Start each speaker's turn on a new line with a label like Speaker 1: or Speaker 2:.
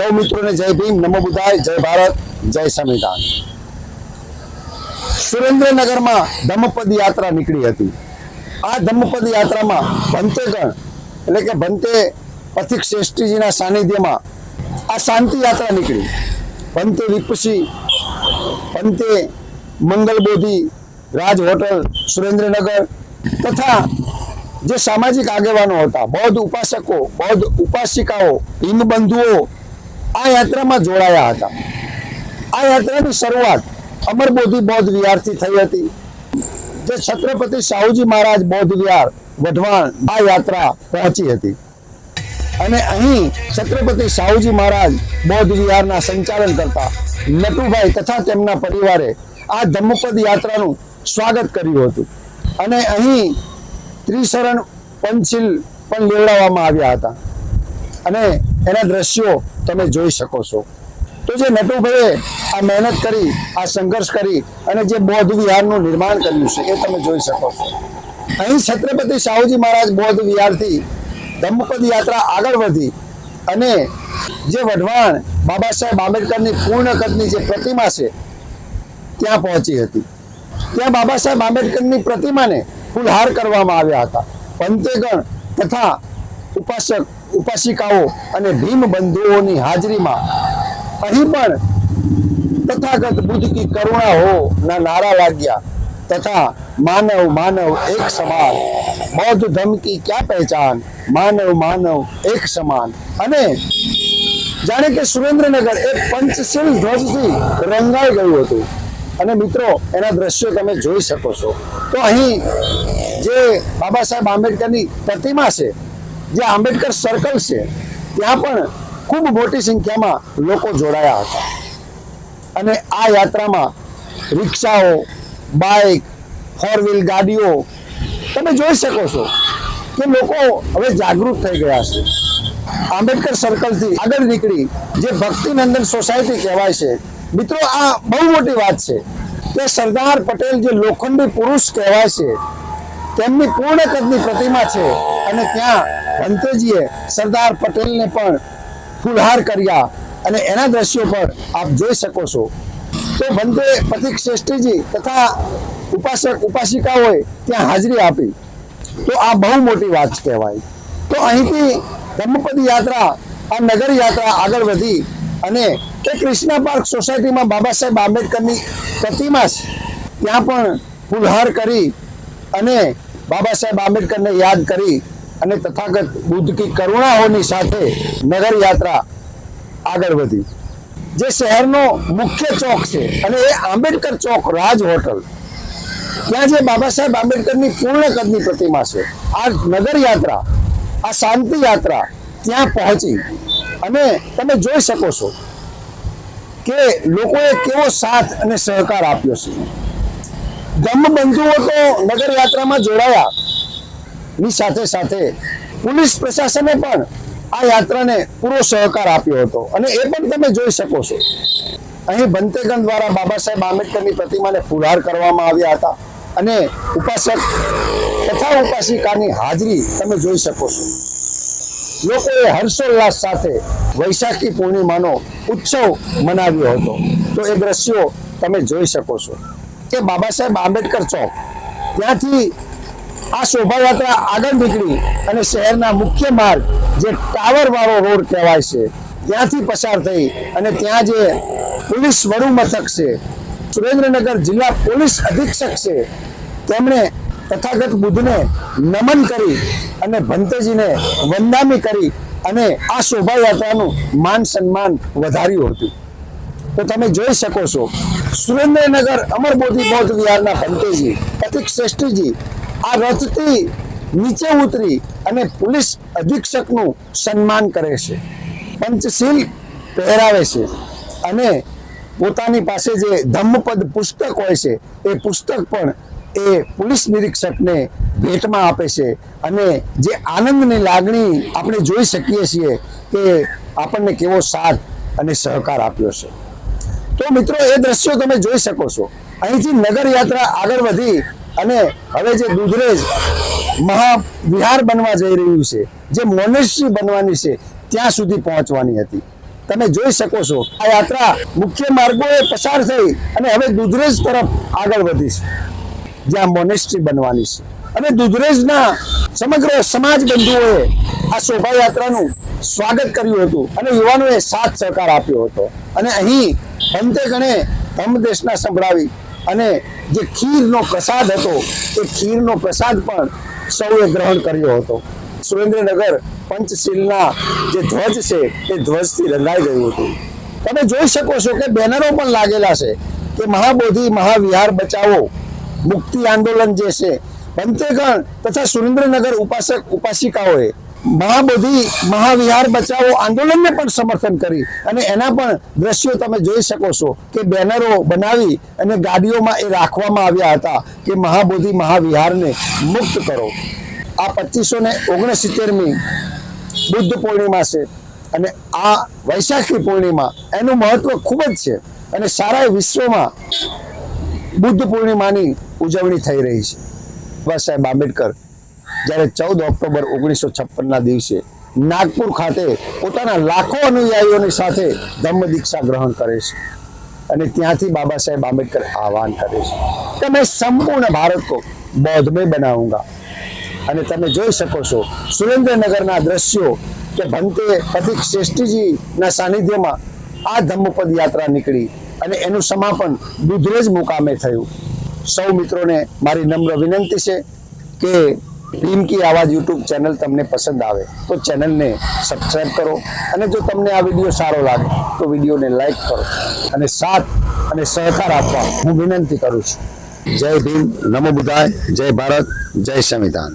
Speaker 1: સૌ મિત્રોને જય ભીમ, નમો બુદ્ધાય, જય ભારત, જય સંવિધાન. સુરેન્દ્રનગરમાં ધમ્મપદ યાત્રા નીકળી હતી. આ ધમ્મપદ યાત્રામાં ભંતેગણ, એટલે કે ભંતે પથિક શ્રેષ્ઠીજીના સાનિધ્યમાં આ શાંતિ યાત્રા નીકળી. પંતે વિપસી પંતે મંગલબોધી, રાજ હોટલ, સુરેન્દ્રનગર, તથા જે સામાજિક આગેવાનો હતા, બૌદ્ધ ઉપાસકો, બૌદ્ધ ઉપાસિકાઓ હિમબંધુઓ આ યાત્રામાં જોડાયા હતા. આ યાત્રાની શરૂઆત અમરબોધિ બૌદ્ધ વિહારથી થઈ હતી, જે છત્રપતિ શાહુજી મહારાજ બૌદ્ધ વિહાર, વઢવાણ આ યાત્રા પહોંચી હતી. અને અહીં છત્રપતિ શાહુજી મહારાજ બૌદ્ધ વિહારના સંચાલન કરતા નટુભાઈ તથા તેમના પરિવારે આ ધમ્મપદ યાત્રાનું સ્વાગત કર્યું હતું. અને અહીં ત્રિશરણ પંચશીલ પણ લેવડાવવામાં આવ્યા હતા. અને એના દ્રશ્યો તમે જોઈ શકો છો. તો જે નટુભાઈએ આ મહેનત કરી, આ સંઘર્ષ કરી અને જે બૌદ્ધ વિહારનું નિર્માણ કર્યું છે એ તમે જોઈ શકો છો. અહીં છત્રપતિ શાહુજી મહારાજ બૌદ્ધ વિહારથી ધમ્મપદ યાત્રા આગળ વધી અને જે વઢવાણ બાબા સાહેબ આંબેડકરની પૂર્ણ કદની જે પ્રતિમા છે, ત્યાં પહોંચી હતી. ત્યાં બાબા સાહેબ આંબેડકરની પ્રતિમાને ફૂલહાર કરવામાં આવ્યા હતા. પંતેગણ તથા ઉપાસક, ઉપાસિકાઓ અને ભીમ બંધુઓની હાજરીમાં અહીં પણ તથાગત બુદ્ધ કી કરુણા હો ના નારા લાગ્યા તથા માનવ માનવ એક સમાન, બૌદ્ધ ધર્મ કી ક્યાં પહેચાન? માનવ માનવ એક સમાન. અને જાણે કે સુરેન્દ્રનગર એ પંચશીલ ધ્વજથી રંગાઈ ગયું હતું. અને મિત્રો, એના દ્રશ્યો તમે જોઈ શકો છો. તો અહીં જે બાબા સાહેબ આંબેડકરની પ્રતિમા છે જે આંબેડકર સર્કલ છે, ત્યાં પણ ખૂબ મોટી સંખ્યામાં લોકો જોડાયા હતા. અને આ યાત્રામાં રિક્ષાઓ બાઇક ફોર વ્હીલ ગાડીઓ, તમે જોઈ શકો છો કે લોકો હવે જાગૃત થઈ ગયા છે. આંબેડકર સર્કલથી આગળ નીકળી જે ભક્તિનંદન સોસાયટી કહેવાય છે. મિત્રો, આ બહુ મોટી વાત છે કે સરદાર પટેલ જે લોખંડી પુરુષ કહેવાય છે, તેમની પૂર્ણ કદની પ્રતિમા છે અને ત્યાં ભંતેજીએ સરદાર પટેલને પણ ફૂલહાર કર્યા અને એના દ્રશ્યો પર આપ જોઈ શકો છો. તો ભંતે પથિક શ્રેષ્ઠીજી તથા ઉપાસક ઉપાસિકાઓએ ત્યાં હાજરી આપી. તો આ બહુ મોટી વાત કહેવાય. તો અહીંથી ધર્મપદ યાત્રા, આ નગર યાત્રા આગળ વધી અને એ કૃષ્ણા પાર્ક સોસાયટીમાં બાબા સાહેબ આંબેડકરની પ્રતિમા ત્યાં પણ ફુલહાર કરી અને બાબા સાહેબ આંબેડકરને યાદ કરી અને તથાગત બુદ્ધ કી કરુણાઓની સાથે નગર યાત્રા આગળ વધી. જે શહેરનો મુખ્ય ચોક છે અને એ આંબેડકર ચોક રાજ હોટલ, ત્યાં જે બાબા સાહેબ આંબેડકરની પૂર્ણ કદની પ્રતિમા છે, આ નગર યાત્રા, આ શાંતિ યાત્રા ત્યાં પહોંચી. અને તમે જોઈ શકો છો કે લોકોએ કેવો સાથ અને સહકાર આપ્યો છે. ધમ્મબંધુઓ તો નગર યાત્રામાં જોડાયા ની સાથે સાથે પોલીસ પ્રશાસને પણ આ યાત્રાને પૂરો સહકાર આપ્યો હતો. અને એ પણ તમે જોઈ શકો છો. અહીં બંતેગણ દ્વારા બાબા સાહેબ આંબેડકરની પ્રતિમાને ફુલહાર કરવામાં આવ્યા હતા. અને ઉપાસક તથા ઉપાસિકાની હાજરી તમે જોઈ શકો છો. લોકોએ હર્ષોલ્લાસ સાથે વૈશાખી પૂર્ણિમાનો ઉત્સવ મનાવ્યો હતો. તો એ દ્રશ્યો તમે જોઈ શકો છો. કે બાબા સાહેબ આંબેડકર ચોક ત્યાંથી આ શોભાયાત્રા આગળ નીકળી અને શહેરના મુખ્ય માર્ગ, જે ટાવર વાળો રોડ કહેવાય છે, ત્યાંથી પસાર થઈ અને ત્યાં જે પોલીસ વડુ મથક છે, સુરેન્દ્રનગર જિલ્લા પોલીસ અધિક્ષક છે, તેમણે તથાગત બુદ્ધને નમન કરી અને ભંતેજીને વંદામી કરી અને આ શોભાયાત્રાનું માન સન્માન વધાર્યું હતું. તો તમે જોઈ શકો છો, સુરેન્દ્રનગર અમરબોધી બૌદ્ધ વિહારના ભંતેજી પ્રતિક શ્રેષ્ઠીજી આ રથથી નીચે ઉતરી અને પોલીસ અધિક્ષકનું સન્માન કરે છે. પંચશીલ પહેરાવે છે અને પોતાની પાસે જે ધમ્મપદ પુસ્તક હોય છે, એ પુસ્તક પણ એ પોલીસ નિરીક્ષકને ભેટમાં આપે છે અને જે આનંદની લાગણી આપણે જોઈ શકીએ છીએ કે આપણને કેવો સાથ અને સહકાર આપ્યો છે. તો મિત્રો, એ દ્રશ્યો તમે જોઈ શકો છો. અહીંથી નગર યાત્રા આગળ વધી અને હવે જે દુધરેજ મહાવિહાર બનવા જઈ રહ્યું છે, જે મોનેસ્ટ્રી બનવાની છે, ત્યાં સુધી પહોંચવાની હતી. તમે જોઈ શકો છો, આ યાત્રા મુખ્ય માર્ગોએ પસાર થઈ અને હવે દુધરેજ તરફ આગળ વધી છે જ્યાં મોનેસ્ટ્રી બનવાની છે. અને દુધરેજના સમગ્ર સમાજ બંધુઓએ આ શોભાયાત્રાનું સ્વાગત કર્યું હતું અને યુવાનોએ સાથ સહકાર આપ્યો હતો. અને અહીં અંતે ગણે ધમદેશના સંભળાવી અને જે ખીરનો પ્રસાદ હતો, એ ખીરનો પ્રસાદ પણ સૌએ ગ્રહણ કર્યો હતો. સુરેન્દ્રનગર પંચશીલના જે ધ્વજ છે, એ ધ્વજથી રંગાઈ ગયું હતું. તમે જોઈ શકો છો કે બેનરો પણ લાગેલા છે કે મહાબોધિ, મહાવિહાર બચાવો, મુક્તિ આંદોલન જે છે પંચેગણ તથા સુરેન્દ્રનગર ઉપાસક, ઉપાસિકાઓએ મહાબોધિ, મહાવિહાર બચાવો આંદોલનને પણ સમર્થન કરી અને એના પણ દ્રશ્યો તમે જોઈ શકો છો કે બેનરો બનાવી અને ગાડીઓમાં એ રાખવામાં આવ્યા હતા કે મહાબોધિ, મહાવિહારને મુક્ત કરો. આ પચીસો ને ઓગણસિત્તેરમી બુદ્ધ પૂર્ણિમા છે અને આ વૈશાખી પૂર્ણિમા એનું મહત્વ ખૂબ જ છે અને સારા વિશ્વમાં બુદ્ધ પૂર્ણિમાની ઉજવણી થઈ રહી છે. બાબા સાહેબ આંબેડકર જ્યારે ચૌદ ઓક્ટોબર ઓગણીસો છપ્પનના દિવસે નાગપુર ખાતે પોતાના લાખો અનુયાયીઓની સાથે ધમ્મ દીક્ષા ગ્રહણ કરે છે. અને ત્યાંથી બાબા સાહેબ આંબેડકર આહવાન કરે છે. કે મેં સંપૂર્ણ ભારત કો બૌદ્ધમય બનાવુંગા અને તમે જોઈ શકો છો સુરેન્દ્રનગરના દ્રશ્યો કે ભંતે પથિક શ્રેષ્ઠજીના સાનિધ્યમાં આ ધમ્મપદ યાત્રા નીકળી અને એનું સમાપન દુધરેજ મુકામે થયું. સૌ મિત્રોને મારી નમ્ર વિનંતી છે કે ટીમ કી આવાજ યુટ્યુબ ચેનલ તમને પસંદ આવે તો ચેનલને સબસ્ક્રાઈબ કરો અને જો તમને આ વીડિયો સારો લાગે તો વિડીયોને લાઈક કરો અને સાથ અને સહકાર આપવા હું વિનંતી કરું છું. જય ભીમ, નમો બુધાય જય ભારત, જય સંવિધાન.